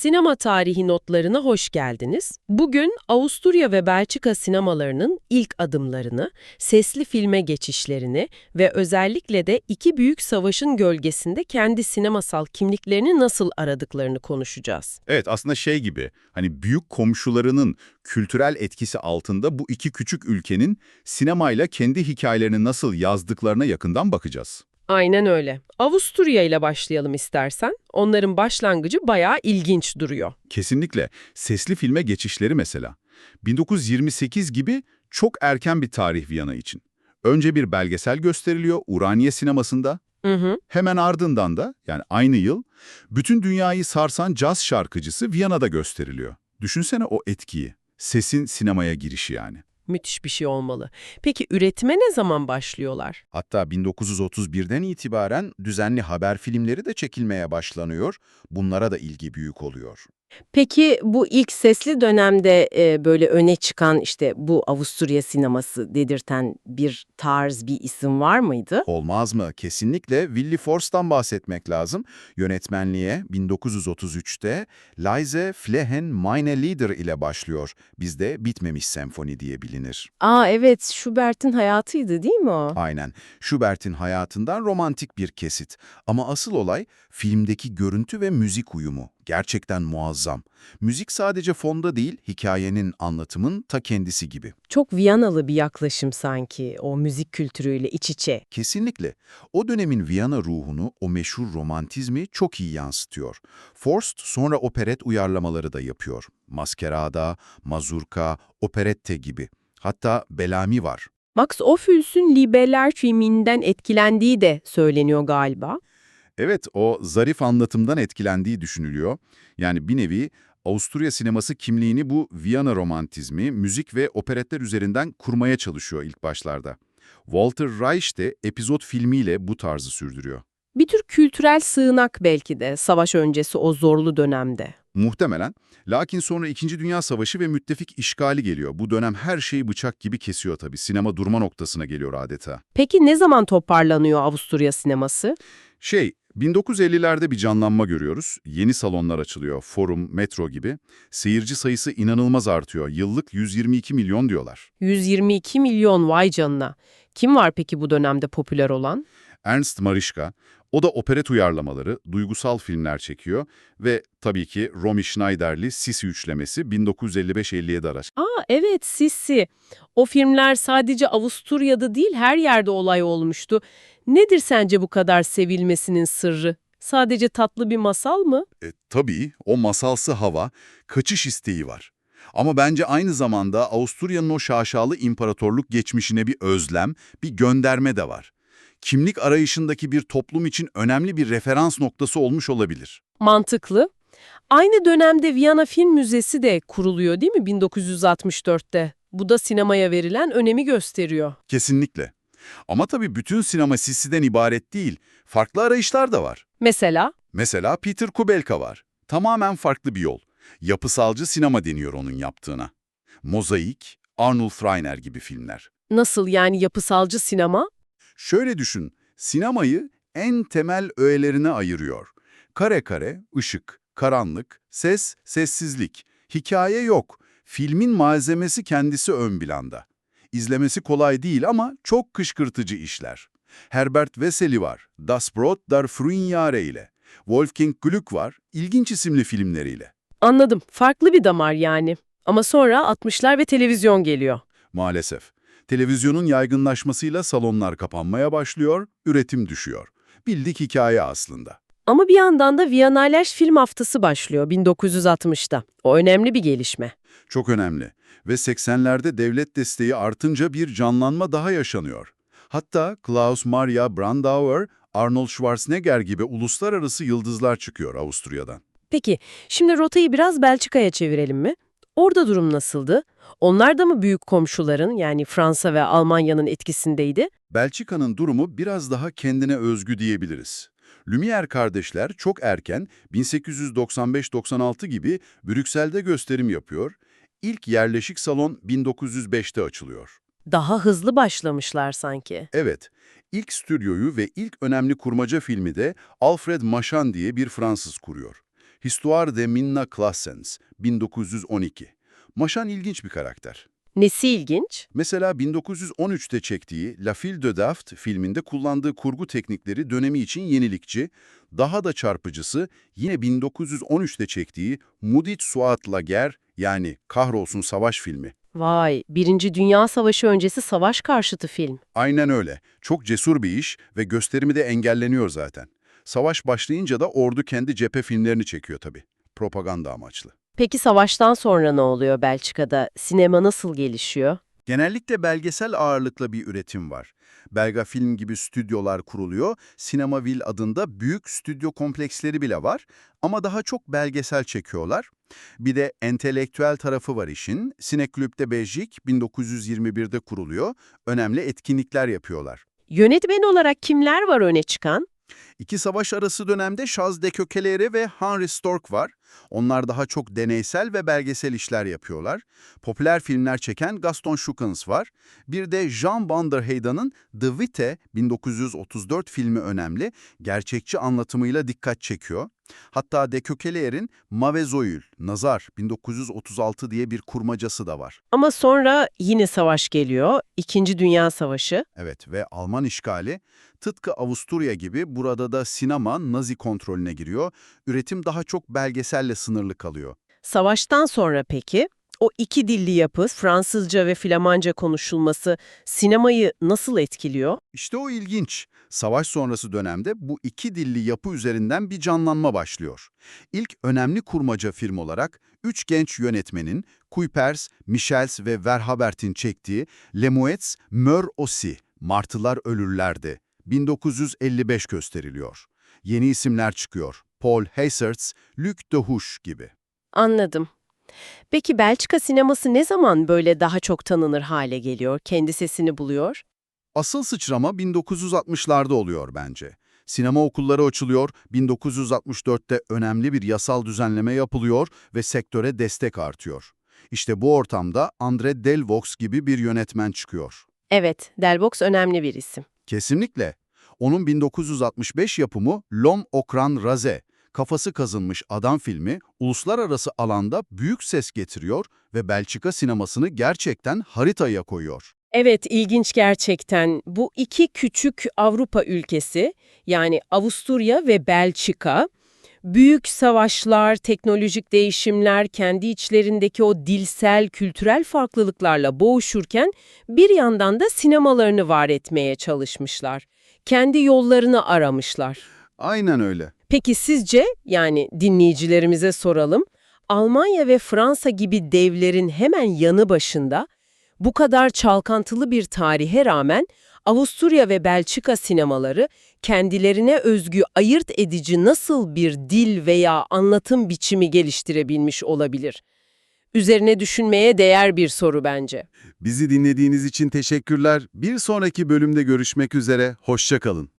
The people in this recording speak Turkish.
Sinema tarihi notlarına hoş geldiniz. Bugün Avusturya ve Belçika sinemalarının ilk adımlarını, sesli filme geçişlerini ve özellikle de iki büyük savaşın gölgesinde kendi sinemasal kimliklerini nasıl aradıklarını konuşacağız. Evet aslında şey gibi hani büyük komşularının kültürel etkisi altında bu iki küçük ülkenin sinemayla kendi hikayelerini nasıl yazdıklarına yakından bakacağız. Aynen öyle. Avusturya ile başlayalım istersen. Onların başlangıcı bayağı ilginç duruyor. Kesinlikle sesli filme geçişleri mesela. 1928 gibi çok erken bir tarih Viyana için. Önce bir belgesel gösteriliyor Uraniye sinemasında. Hı hı. Hemen ardından da yani aynı yıl bütün dünyayı sarsan caz şarkıcısı Viyana'da gösteriliyor. Düşünsene o etkiyi. Sesin sinemaya girişi yani. Müthiş bir şey olmalı. Peki üretime ne zaman başlıyorlar? Hatta 1931'den itibaren düzenli haber filmleri de çekilmeye başlanıyor. Bunlara da ilgi büyük oluyor. Peki bu ilk sesli dönemde e, böyle öne çıkan işte bu Avusturya sineması dedirten bir tarz, bir isim var mıydı? Olmaz mı? Kesinlikle Willy Forst'tan bahsetmek lazım. Yönetmenliğe 1933'te Leise Flehen Meine Lieder ile başlıyor. Bizde Bitmemiş Senfoni diye bilinir. Aa evet, Schubert'in hayatıydı değil mi o? Aynen. Schubert'in hayatından romantik bir kesit. Ama asıl olay filmdeki görüntü ve müzik uyumu. Gerçekten muazzam. Müzik sadece fonda değil, hikayenin, anlatımın ta kendisi gibi. Çok Viyanalı bir yaklaşım sanki o müzik kültürüyle iç içe. Kesinlikle. O dönemin Viyana ruhunu, o meşhur romantizmi çok iyi yansıtıyor. Forst sonra operet uyarlamaları da yapıyor. Maskerada, Mazurka, Operette gibi. Hatta Bellamy var. Max Ophüls'ün Libeller filminden etkilendiği de söyleniyor galiba. Evet, o zarif anlatımdan etkilendiği düşünülüyor. Yani bir nevi Avusturya sineması kimliğini bu Viyana romantizmi, müzik ve operetler üzerinden kurmaya çalışıyor ilk başlarda. Walter Reich de epizod filmiyle bu tarzı sürdürüyor. Bir tür kültürel sığınak belki de savaş öncesi o zorlu dönemde. Muhtemelen. Lakin sonra İkinci Dünya Savaşı ve müttefik işgali geliyor. Bu dönem her şeyi bıçak gibi kesiyor tabii. Sinema durma noktasına geliyor adeta. Peki ne zaman toparlanıyor Avusturya sineması? Şey, 1950'lerde bir canlanma görüyoruz. Yeni salonlar açılıyor, forum, metro gibi. Seyirci sayısı inanılmaz artıyor. Yıllık 122 milyon diyorlar. 122 milyon vay canına. Kim var peki bu dönemde popüler olan? Ernst Marischka, o da operet uyarlamaları, duygusal filmler çekiyor ve tabii ki Romy Schneider'li Sisi üçlemesi 1955-57 arası. Aa evet Sissi. O filmler sadece Avusturya'da değil her yerde olay olmuştu. Nedir sence bu kadar sevilmesinin sırrı? Sadece tatlı bir masal mı? E, tabii o masalsı hava, kaçış isteği var. Ama bence aynı zamanda Avusturya'nın o şaşalı imparatorluk geçmişine bir özlem, bir gönderme de var. Kimlik arayışındaki bir toplum için önemli bir referans noktası olmuş olabilir. Mantıklı. Aynı dönemde Viyana Film Müzesi de kuruluyor değil mi 1964'te? Bu da sinemaya verilen önemi gösteriyor. Kesinlikle. Ama tabii bütün sinema Sisi'den ibaret değil. Farklı arayışlar da var. Mesela Mesela Peter Kubelka var. Tamamen farklı bir yol. Yapısalcı sinema deniyor onun yaptığına. Mozaik, Arnold Reiner gibi filmler. nasıl yani yapısalcı sinema? Şöyle düşün, sinemayı en temel öğelerine ayırıyor. Kare kare, ışık, karanlık, ses, sessizlik. Hikaye yok. Filmin malzemesi kendisi ön planda. İzlemesi kolay değil ama çok kışkırtıcı işler. Herbert Wessely var, Das Brot der frühen Jahre ile. Wolfgang Gluck var, ilginç isimli filmleriyle. Anladım. Farklı bir damar yani. Ama sonra 60'lar ve televizyon geliyor. Maalesef. Televizyonun yaygınlaşmasıyla salonlar kapanmaya başlıyor, üretim düşüyor. Bildik hikaye aslında. Ama bir yandan da Viyanales Film Haftası başlıyor 1960'ta. O önemli bir gelişme. Çok önemli. Ve 80'lerde devlet desteği artınca bir canlanma daha yaşanıyor. Hatta Klaus Maria Brandauer, Arnold Schwarzenegger gibi uluslararası yıldızlar çıkıyor Avusturya'dan. Peki, şimdi rotayı biraz Belçika'ya çevirelim mi? Orada durum nasıldı? Onlar da mı büyük komşuların yani Fransa ve Almanya'nın etkisindeydi? Belçika'nın durumu biraz daha kendine özgü diyebiliriz. Lumière kardeşler çok erken 1895-96 gibi Brüksel'de gösterim yapıyor. İlk yerleşik salon 1905'te açılıyor. Daha hızlı başlamışlar sanki. Evet, ilk stüdyoyu ve ilk önemli kurmaca filmi de Alfred Machan diye bir Fransız kuruyor. Histoire de Minna Claessens, 1912. Maşan ilginç bir karakter. Nesi ilginç? Mesela 1913'te çektiği La Fille de Daft filminde kullandığı kurgu teknikleri dönemi için yenilikçi, daha da çarpıcısı yine 1913'te çektiği Maudit soit la guerre yani Kahrolsun Savaş filmi. Vay, Birinci Dünya Savaşı öncesi savaş karşıtı film. Aynen öyle. Çok cesur bir iş ve gösterimi de engelleniyor zaten. Savaş başlayınca da ordu kendi cephe filmlerini çekiyor tabii. Propaganda amaçlı. Peki savaştan sonra ne oluyor Belçika'da? Sinema nasıl gelişiyor? Genellikle belgesel ağırlıklı bir üretim var. Belga Film gibi stüdyolar kuruluyor, Sinemaville adında büyük stüdyo kompleksleri bile var ama daha çok belgesel çekiyorlar. Bir de entelektüel tarafı var işin. Sineklub de Belgique 1921'de kuruluyor, önemli etkinlikler yapıyorlar. Yönetmen olarak kimler var öne çıkan? İki savaş arası dönemde Charles de Coquelin ve Henry Stork var. Onlar daha çok deneysel ve belgesel işler yapıyorlar. Popüler filmler çeken Gaston Schukens var. Bir de Jean van der Heyden'ın The Witte 1934 filmi önemli, gerçekçi anlatımıyla dikkat çekiyor. Hatta de Mauvais Oeil, Nazar 1936 diye bir kurmacası da var. Ama sonra yine savaş geliyor. İkinci Dünya Savaşı. Evet ve Alman işgali, tıpkı Avusturya gibi burada da sinema Nazi kontrolüne giriyor, üretim daha çok belgeselle sınırlı kalıyor. Savaştan sonra peki o iki dilli yapı, Fransızca ve Flamanca konuşulması sinemayı nasıl etkiliyor? İşte o ilginç. Savaş sonrası dönemde bu iki dilli yapı üzerinden bir canlanma başlıyor. İlk önemli kurmaca film olarak üç genç yönetmenin Kuipers, Michels ve Verhabert'in çektiği Mouettes meurent aussi, Martılar Ölürler'de 1955 gösteriliyor. Yeni isimler çıkıyor. Paul Heyserts, Luc Dehouche gibi. Anladım. Peki Belçika sineması ne zaman böyle daha çok tanınır hale geliyor, kendi sesini buluyor? Asıl sıçrama 1960'larda oluyor bence. Sinema okulları açılıyor, 1964'te önemli bir yasal düzenleme yapılıyor ve sektöre destek artıyor. İşte bu ortamda André Delvaux gibi bir yönetmen çıkıyor. Evet, Delbox önemli bir isim. Kesinlikle. Onun 1965 yapımı au crâne rasé, kafası kazınmış adam filmi, uluslararası alanda büyük ses getiriyor ve Belçika sinemasını gerçekten haritaya koyuyor. Evet, ilginç gerçekten. Bu iki küçük Avrupa ülkesi, yani Avusturya ve Belçika, büyük savaşlar, teknolojik değişimler, kendi içlerindeki o dilsel, kültürel farklılıklarla boğuşurken bir yandan da sinemalarını var etmeye çalışmışlar. Kendi yollarını aramışlar. Aynen öyle. Peki sizce, yani dinleyicilerimize soralım, Almanya ve Fransa gibi devlerin hemen yanı başında bu kadar çalkantılı bir tarihe rağmen Avusturya ve Belçika sinemaları kendilerine özgü ayırt edici nasıl bir dil veya anlatım biçimi geliştirebilmiş olabilir? Üzerine düşünmeye değer bir soru bence. Bizi dinlediğiniz için teşekkürler. Bir sonraki bölümde görüşmek üzere. Hoşça kalın.